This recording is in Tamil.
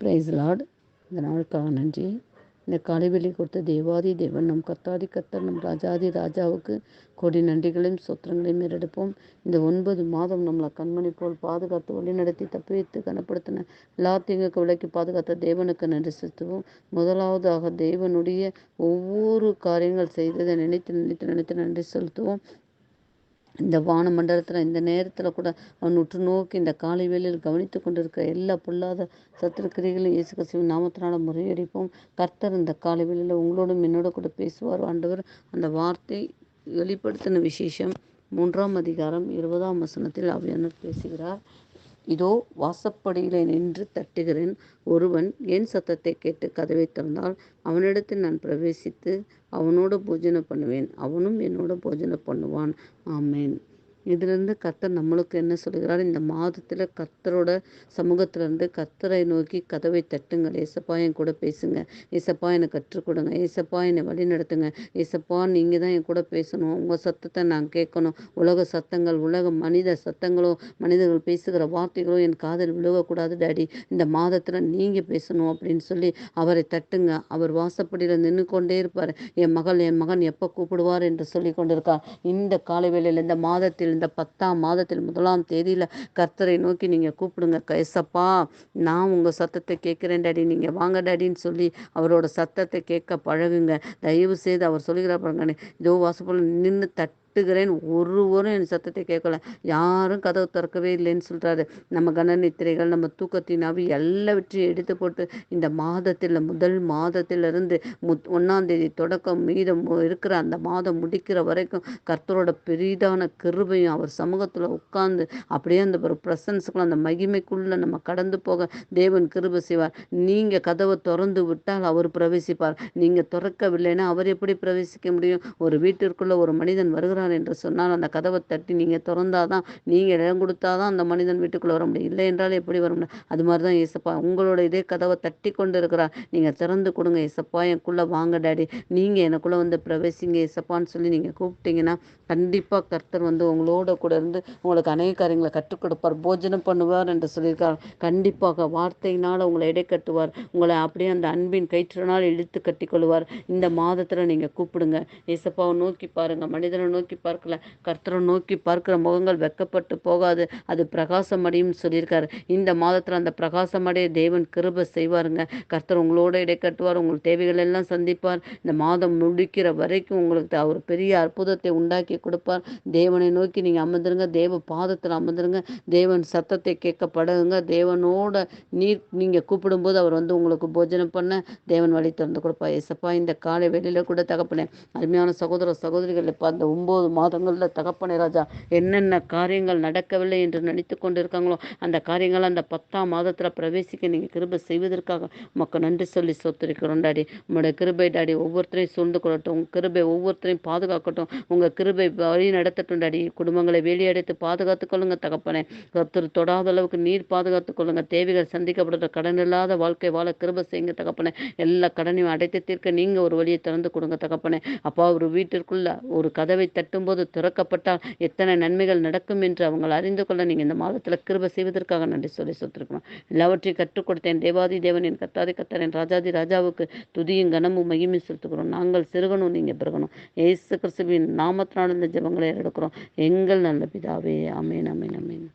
பிரைஸ் லார்ட் இந்த நாளுக்காக நன்றி. இந்த காலை வெளி கொடுத்த தேவாதி தேவன் நம் கத்தாதி கத்தர் நம் ராஜாதி ராஜாவுக்கு கொடி நன்றிகளையும் சொத்திரங்களையும் ஏறெடுப்போம். இந்த ஒன்பது மாதம் நம்மளை கண்மணி போல் பாதுகாத்து வழிநடத்தி தப்பி வைத்து கனப்படுத்தின எல்லா தீங்குக்கு விலைக்கு பாதுகாத்த தேவனுக்கு நன்றி செலுத்துவோம். முதலாவதாக தேவனுடைய ஒவ்வொரு காரியங்கள் செய்ததை நினைத்து நினைத்து நினைத்து நன்றி செலுத்துவோம். இந்த வான மண்டலத்தில் இந்த நேரத்தில் கூட அவன் உற்று நோக்கி இந்த காலை வேளையில் கவனித்து கொண்டிருக்கிற எல்லா பொல்லாத சத்துருக்கிரிகளையும் இயேசு கிறிஸ்துவின் நாமத்தினால முறியடிப்போம். கர்த்தர் இந்த காலை வேளையில் உங்களோடும் என்னோட கூட பேசுவார். ஆண்டவர் அந்த வார்த்தை வெளிப்படுத்தின விசேஷம் மூன்றாம் அதிகாரம் இருபதாம் வசனத்தில் அவையானவர் பேசுகிறார். இதோ வாசப்படியிலே நின்று தட்டுகிறேன் ஒருவன் என் சத்தத்தை கேட்டு கதவை திறந்தால்? அவனிடத்தில் நான் பிரவேசித்து அவனோட போஜனம் பண்ணுவேன். அவனும் என்னோட போஜனம் பண்ணுவான். ஆமேன். இதிலிருந்து கர்த்தர் நம்மளுக்கு என்ன சொல்கிறார் இந்த மாதத்தில் கர்த்தரோட சமூகத்திலேருந்து கர்த்தரை நோக்கி கதவை தட்டுங்கள். ஏசப்பா என் கூட பேசுங்க. ஏசப்பா எனக்கு கற்றுக் கொடுங்க. ஏசப்பா என்னை வழி நடத்துங்க. ஏசப்பா நீங்கள் தான் என் கூட பேசணும். உங்கள் சத்தத்தை நான் கேட்கணும். உலக சத்தங்கள் உலக மனித சத்தங்களோ மனிதர்கள் பேசுகிற வார்த்தைகளோ என் காதில் விழுவக்கூடாது டாடி. இந்த மாதத்தில் நீங்கள் பேசணும் அப்படின்னு சொல்லி அவரை தட்டுங்க. அவர் வாசப்படியில் நின்று கொண்டே இருப்பார். என் மகள் என் மகன் எப்போ கூப்பிடுவார் என்று சொல்லி கொண்டிருக்கார். இந்த காலை வேளையில் இந்த மாதத்தில் இந்த பத்தாம் மாதத்தில் முதலாம் தேதியில் கர்த்தரை நோக்கி நீங்கள் கூப்பிடுங்க. கைசப்பா நான் உங்கள் சத்தத்தை கேட்குறேன் டாடி. நீங்கள் வாங்க டாடின்னு சொல்லி அவரோட சத்தத்தை கேட்க பழகுங்க. தயவு செய்து அவர் சொல்லுகிறார் பாருங்க இதோ வாசப்போல் நின்று தட்டு தட்டுகிறேன் ஒருவரும் என் சத்தத்தை கேட்கல. யாரும் கதவு திறக்கவே இல்லைன்னு சொல்கிறாரு நம்ம கனநித்திரைகள் நம்ம தூக்கத்தின் ஆவி எல்லாவற்றையும் எடுத்து போட்டு இந்த மாதத்தில் முதல் மாதத்திலிருந்து மு ஒன்றாந்தேதி தொடக்கம் மீதம் இருக்கிற அந்த மாதம் முடிக்கிற வரைக்கும் கர்த்தரோட பெரிதான கிருபையும் அவர் சமூகத்தில் உட்கார்ந்து அப்படியே அந்த ஒரு ப்ரெசன்ஸுக்குள்ள அந்த மகிமைக்குள்ளே நம்ம கடந்து போக தேவன் கிருபை செய்வார். நீங்கள் கதவை திறந்து விட்டால் அவர் பிரவேசிப்பார். நீங்கள் திறக்கவில்லைன்னா அவர் எப்படி பிரவேசிக்க முடியும்? ஒரு வீட்டிற்குள்ளே ஒரு மனிதன் வருகிறார் வருகிறார் என்று சொன்னால் அந்த கதவை தட்டி நீங்கள் திறந்தாதான் நீங்கள் இடம் கொடுத்தாதான் அந்த மனிதன் வீட்டுக்குள்ளே வர முடியும். இல்லை என்றால் எப்படி வர முடியும்? அது மாதிரி தான் ஏசப்பா உங்களோட இதே கதவை தட்டி கொண்டு இருக்கிறார் நீங்கள் திறந்து கொடுங்க ஏசப்பா எனக்குள்ளே வாங்க டாடி. நீங்கள் எனக்குள்ளே வந்து பிரவேசிங்க ஏசப்பான்னு சொல்லி நீங்கள் கூப்பிட்டீங்கன்னா கண்டிப்பாக கர்த்தர் வந்து உங்களோட கூட இருந்து உங்களுக்கு அநேக காரியங்களை கற்றுக் கொடுப்பார் போஜனம் பண்ணுவார் என்று சொல்லியிருக்கார். கண்டிப்பாக வார்த்தையினால் உங்களை இடை கட்டுவார். உங்களை அப்படியே அந்த அன்பின் கயிற்றினால் இழுத்து கட்டி கொள்வார். இந்த மாதத்தில் நீங்கள் கூப்பிடுங்க. ஏசப்பாவை நோக்கி பாருங்கள் மனிதனை நோக்கி நோக்கி பார்க்கல. கர்த்தரை நோக்கி பார்க்கிற முகங்கள் வெக்கப்பட்டு போகாது. அது பிரகாசமடையும் சொல்லியிருக்காரு. இந்த மாதத்தில் அந்த பிரகாசமடைய தேவன் கிருப செய்வாருங்க. கர்த்தர் உங்களோட இடை கட்டுவார். உங்கள் தேவைகள் எல்லாம் சந்திப்பார். இந்த மாதம் முடிக்கிற வரைக்கும் உங்களுக்கு அவர் பெரிய அற்புதத்தை உண்டாக்கி கொடுப்பார். தேவனை நோக்கி நீங்கள் அமர்ந்துருங்க. தேவ பாதத்தில் அமர்ந்துருங்க. தேவன் சத்தத்தை கேட்கப்படுங்க. தேவனோட நீர் நீங்கள் கூப்பிடும்போது அவர் வந்து உங்களுக்கு போஜனம் பண்ண தேவன் வழி திறந்து கொடுப்பார். ஏசப்பா இந்த காலை வெளியில் கூட தகப்பனேன் அருமையான சகோதர சகோதரிகள் இப்போ அந்த ஒம்பது மாதங்களில் தகப்பனே ராஜா என்னென்ன காரியங்கள் நடக்கவில்லை என்று நினைத்து கொண்டு இருக்காங்களோ அந்த காரியங்கள் அந்த பத்தாம் மாதத்தில் பிரவேசிக்க நீங்கள் கிருபை செய்வதற்காக உமக்கு நன்றி சொல்லி சொத்திருக்கிறோம் டாடி. உங்களுடைய கிருபை டாடி ஒவ்வொருத்தரையும் சூழ்ந்து கொள்ளட்டும். உங்கள் கிருபை ஒவ்வொருத்தரையும் பாதுகாக்கட்டும். உங்கள் கிருபை வழி நடத்தட்டும் டாடி. குடும்பங்களை வெளியடைத்து பாதுகாத்து கொள்ளுங்க தகப்பனே. ஒருத்தர் தொடாத அளவுக்கு நீர் பாதுகாத்து கொள்ளுங்க. தேவைகள் சந்திக்கப்படுற கடன் இல்லாத வாழ்க்கை வாழ கிருபை செய்யுங்க தகப்பனே. எல்லா கடனையும் அடைத்து தீர்க்க நீங்கள் ஒரு வழியை திறந்து கொடுங்க தகப்பனே. அப்பா ஒரு வீட்டிற்குள்ள ஒரு கதவை தட்டும்போது திறக்கப்பட்டால் எத்தனை நன்மைகள் நடக்கும் என்று அவங்க அறிந்து கொள்ள நீங்கள் இந்த மாதத்தில் கிருப செய்வதற்காக நன்றி சொல்லி சொத்திருக்கணும் எல்லாவற்றையும் கற்றுக் கொடுத்தேன். தேவாதி தேவனின் கத்தாதி கத்தரேன் ராஜாதி ராஜாவுக்கு துதியும் கனமும் மகிமையும் செலுத்துக்கிறோம் நாங்கள் சிறுகணும் நீங்கள் பிறகணும் ஏசு கிறிஸ்துவின் நாமத்தினால் இந்த ஜபங்களை எடுக்கிறோம். எங்கள் நல்ல பிதாவே. அமேன் அமேன் அமேன்